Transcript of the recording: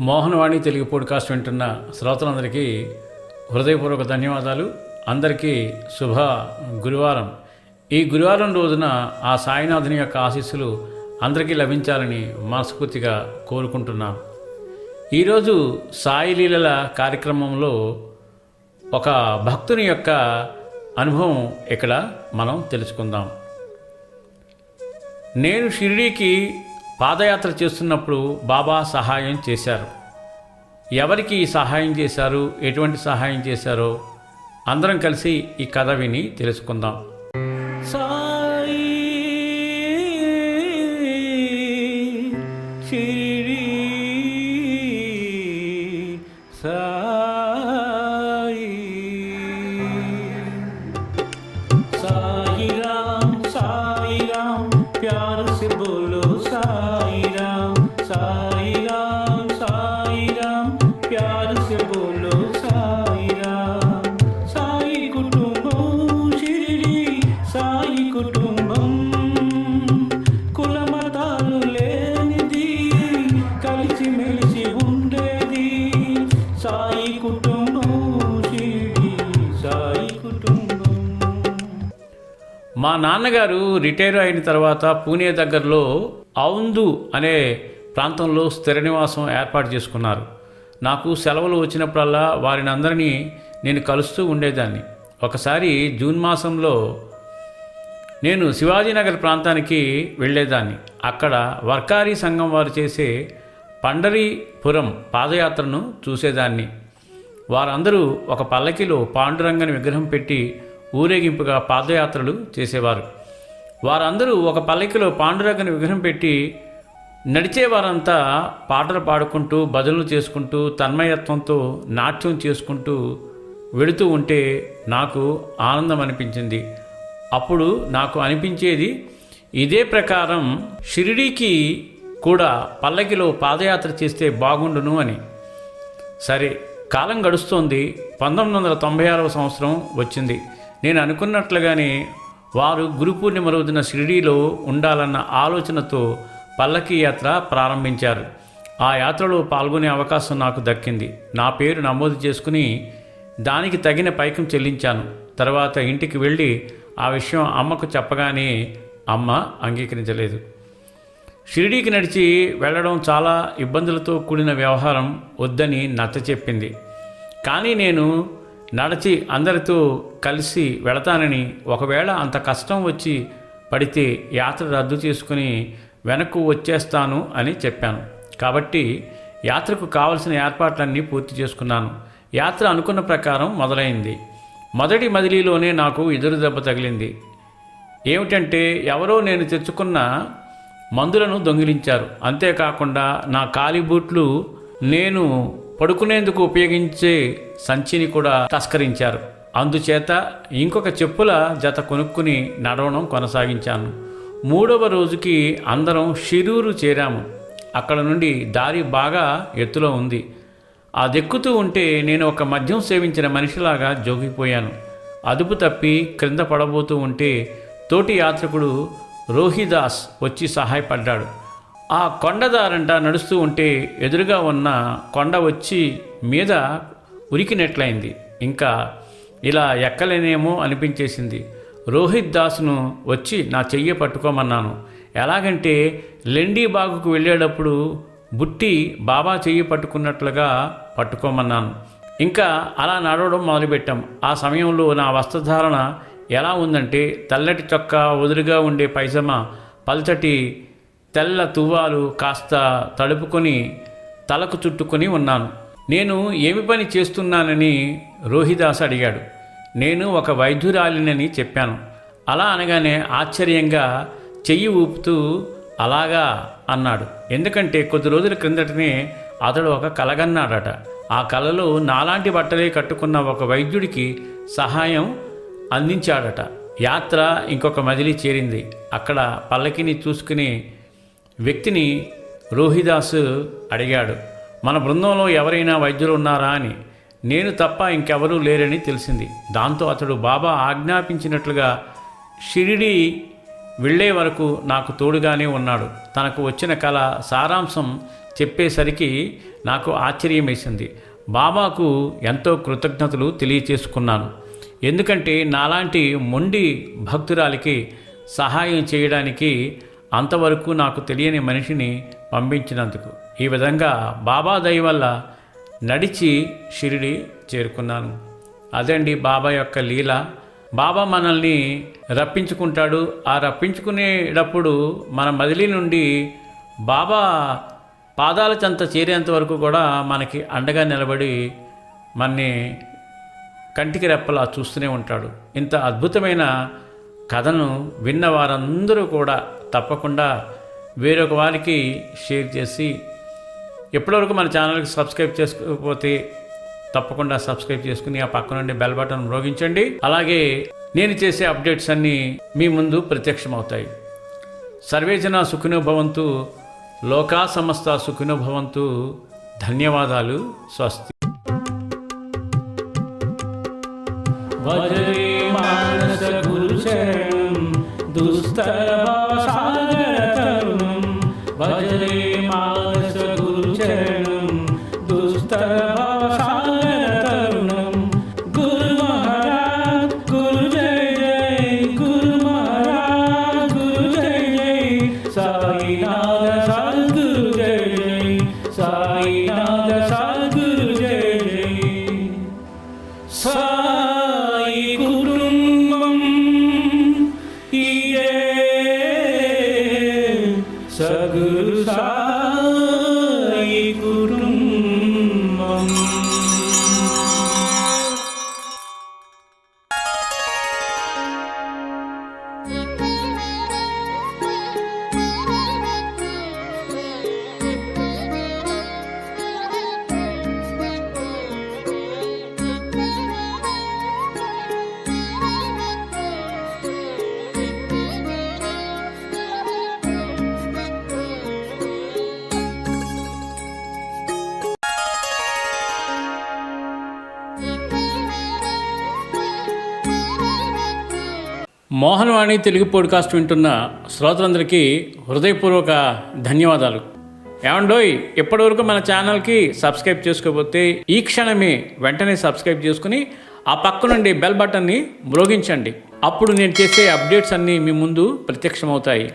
Mohanavani Telugu podcast వింటున్న శ్రోతలందరికీ హృదయపూర్వక ధన్యవాదాలు. అందరికీ శుభ గురువారం. ఈ గురువారం రోజున ఆ సాయినాథుని యొక్క ఆశీస్సులు అందరికీ లభించాలని మనస్ఫూర్తిగా కోరుకుంటున్నాం. ఈరోజు సాయి లీలల కార్యక్రమంలో ఒక భక్తుని యొక్క అనుభవం ఇక్కడ మనం తెలుసుకుందాం. నేను షిరిడీకి పాదయాత్ర చేస్తున్నప్పుడు బాబా సహాయం చేశారు. ఎవరికి సహాయం చేశారు? ఎటువంటి సహాయం చేశారో అందరం కలిసి ఈ కథ విని తెలుసుకుందాం. సాయి షిరిడీ సాయి మా నాన్నగారు రిటైర్ అయిన తర్వాత పూణే దగ్గరలో ఔందు అనే ప్రాంతంలో స్థిర నివాసం ఏర్పాటు చేసుకున్నారు. నాకు సెలవులు వచ్చినప్పుడల్లా వారిని అందరినీ నేను కలుస్తూ ఉండేదాన్ని. ఒకసారి జూన్ మాసంలో నేను శివాజీనగర్ ప్రాంతానికి వెళ్ళేదాన్ని. అక్కడ వర్కారీ సంఘం వారు చేసే పండరీపురం పాదయాత్రను చూసేదాన్ని. వారందరూ ఒక పల్లకిలో పాండురంగని విగ్రహం పెట్టి ఊరేగింపుగా పాదయాత్రలు చేసేవారు. వారందరూ ఒక పల్లకిలో పాండురంగని విగ్రహం పెట్టి నడిచేవారంతా పాటలు పాడుకుంటూ భజనలు చేసుకుంటూ తన్మయత్వంతో నాట్యం చేసుకుంటూ వెళుతూ ఉంటే నాకు ఆనందం అనిపించింది అప్పుడు నాకు అనిపించేది ఇదే ప్రకారం షిరిడీకి కూడా పల్లకిలో పాదయాత్ర చేస్తే బాగుండును అని. సరే కాలం గడుస్తోంది పంతొమ్మిది వందల తొంభై ఆరవ సంవత్సరం వచ్చింది. నేను అనుకున్నట్లుగానే వారు గురు పూర్ణిమ రోజున షిరిడీలో ఉండాలన్న ఆలోచనతో పల్లకి యాత్ర ప్రారంభించారు. ఆ యాత్రలో పాల్గొనే అవకాశం నాకు దక్కింది. నా పేరు నమోదు చేసుకుని దానికి తగిన పైకం చెల్లించాను. తర్వాత ఇంటికి వెళ్ళి ఆ విషయం అమ్మకు చెప్పగానే అమ్మ అంగీకరించలేదు. షిరిడీకి నడిచి వెళ్ళడం చాలా ఇబ్బందులతో కూడిన వ్యవహారం వద్దని నచ్చ చెప్పింది కానీ నేను నడిచి అందరితో కలిసి వెళతానని ఒకవేళ అంత కష్టం వచ్చి పడితే యాత్ర రద్దు చేసుకుని వెనక్కు వచ్చేస్తాను అని చెప్పాను. కాబట్టి యాత్రకు కావలసిన ఏర్పాట్లన్నీ పూర్తి చేసుకున్నాను. యాత్ర అనుకున్న ప్రకారం మొదలైంది. మొదటి మదిలీలోనే నాకు ఎదురు దెబ్బ తగిలింది. ఏమిటంటే ఎవరో నేను తెచ్చుకున్న మందులను దొంగిలించారు. అంతేకాకుండా నా కాలి బూట్లు నేను పడుకునేందుకు ఉపయోగించే సంచిని కూడా తస్కరించారు. అందుచేత ఇంకొక చెప్పుల జత కొనుక్కుని నడవడం కొనసాగించాను. మూడవ రోజుకి అందరం షిరూరు చేరాము. అక్కడ నుండి దారి బాగా ఎత్తులో ఉంది. ఆ దెక్కుతూ ఉంటే నేను ఒక మద్యం సేవించిన మనిషిలాగా జోగిపోయాను. అదుపు తప్పి క్రింద పడబోతూ ఉంటే తోటి యాత్రికుడు రోహిదాస్ వచ్చి సహాయపడ్డాడు. ఆ కొండదారంట నడుస్తూ ఉంటే ఎదురుగా ఉన్న కొండ వచ్చి మీద ఉరికినట్లయింది. ఇంకా ఇలా ఎక్కలేనేమో అనిపించేసింది. రోహిత్ దాస్ను వచ్చి నా చెయ్యి పట్టుకోమన్నాను. ఎలాగంటే లెండీ బాగుకు వెళ్ళేటప్పుడు బుట్టి బాబా చెయ్యి పట్టుకున్నట్లుగా పట్టుకోమన్నాను. ఇంకా అలా నడవడం మొదలుపెట్టాం. ఆ సమయంలో నా వస్త్రధారణ ఎలా ఉందంటే తెల్లటి చొక్కా వదులుగా ఉండే పైజమా పల్చటి తెల్ల తువ్వాలు కాస్త తడుపుకొని తలకు చుట్టుకొని ఉన్నాను. నేను ఏమి పని చేస్తున్నానని రోహిదాస్ అడిగాడు. నేను ఒక వైద్యురాలినని చెప్పాను. అలా అనగానే ఆశ్చర్యంగా చెయ్యి ఊపుతూ అలాగా అన్నాడు. ఎందుకంటే కొద్ది రోజుల క్రిందటనే అతడు ఒక కలగన్నాడట. ఆ కలలో నాలాంటి బట్టలే కట్టుకున్న ఒక వైద్యుడికి సహాయం అందించాడట. యాత్ర ఇంకొక మదిలి చేరింది. అక్కడ పల్లకిని చూసుకుని వ్యక్తిని రోహిదాస్ అడిగాడు మన బృందంలో ఎవరైనా వైద్యులు ఉన్నారా? అని. నేను తప్ప ఇంకెవరూ లేరని తెలిసింది. దాంతో అతడు బాబా ఆజ్ఞాపించినట్లుగా షిరిడి వెళ్ళే వరకు నాకు తోడుగానే ఉన్నాడు. తనకు వచ్చిన కళ సారాంశం చెప్పేసరికి నాకు ఆశ్చర్యమేసింది. బాబాకు ఎంతో కృతజ్ఞతలు తెలియచేసుకున్నాను. ఎందుకంటే నాలాంటి మొండి భక్తురాలికి సహాయం చేయడానికి అంతవరకు నాకు తెలియని మనిషిని పంపించినందుకు. ఈ విధంగా బాబా దయ వల్ల నడిచి షిరిడి చేరుకున్నాను. అదండి బాబా యొక్క లీల. బాబా మనల్ని రప్పించుకుంటాడు. ఆ రప్పించుకునేటప్పుడు మన మదిలి నుండి బాబా పాదాల చెంత చేరేంత వరకు కూడా మనకి అండగా నిలబడి మనని కంటికి రెప్పలా చూస్తూనే ఉంటాడు. ఇంత అద్భుతమైన కథను విన్న వారందరూ కూడా తప్పకుండా వేరొక వారికి షేర్ చేసి ఎప్పటివరకు మన ఛానల్కి సబ్స్క్రైబ్ చేసుకోకపోతే తప్పకుండా సబ్స్క్రైబ్ చేసుకుని ఆ పక్క నుండి బెల్ బటన్ మ్రోగించండి. అలాగే నేను చేసే అప్డేట్స్ అన్నీ మీ ముందు ప్రత్యక్షమవుతాయి. సర్వేజన సుఖినో భవంతు లోకా సమస్త సుఖినో భవంతు ధన్యవాదాలు స్వస్తి. Hasta మోహన్వాణి తెలుగు పోడ్కాస్ట్ వింటున్న శ్రోతలందరికీ హృదయపూర్వక ధన్యవాదాలు. ఏమండోయ్ ఇప్పటివరకు మన ఛానల్కి సబ్స్క్రైబ్ చేసుకోకపోతే ఈ క్షణమే వెంటనే సబ్స్క్రైబ్ చేసుకుని ఆ పక్క నుండి బెల్ బటన్ని మ్రోగించండి. అప్పుడు నేను చేసే అప్డేట్స్ అన్నీ మీ ముందు ప్రత్యక్షమవుతాయి.